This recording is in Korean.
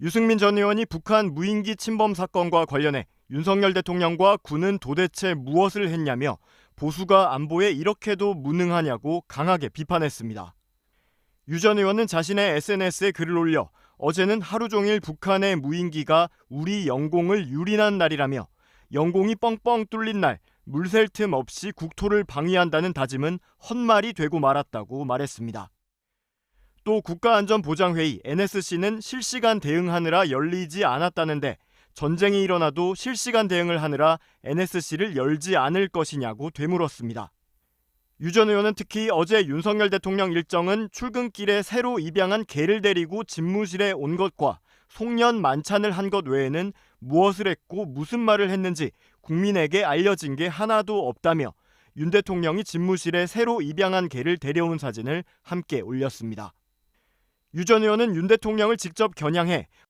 유승민 전 의원이 북한 무인기 침범 사건과 관련해 윤석열 대통령과 군은 도대체 무엇을 했냐며 보수가 안보에 이렇게도 무능하냐고 강하게 비판했습니다. 유 전 의원은 자신의 SNS에 글을 올려 어제는 하루 종일 북한의 무인기가 우리 영공을 유린한 날이라며 영공이 뻥뻥 뚫린 날물셀틈 없이 국토를 방위한다는 다짐은 헛말이 되고 말았다고 말했습니다. 또 국가안전보장회의 NSC는 실시간 대응하느라 열리지 않았다는데 전쟁이 일어나도 실시간 대응을 하느라 NSC를 열지 않을 것이냐고 되물었습니다. 유 전 의원은 특히 어제 윤석열 대통령 일정은 출근길에 새로 입양한 개를 데리고 집무실에 온 것과 송년 만찬을 한 것 외에는 무엇을 했고 무슨 말을 했는지 국민에게 알려진 게 하나도 없다며 윤 대통령이 집무실에 새로 입양한 개를 데려온 사진을 함께 올렸습니다. 유 전 의원은 윤 대통령을 직접 겨냥해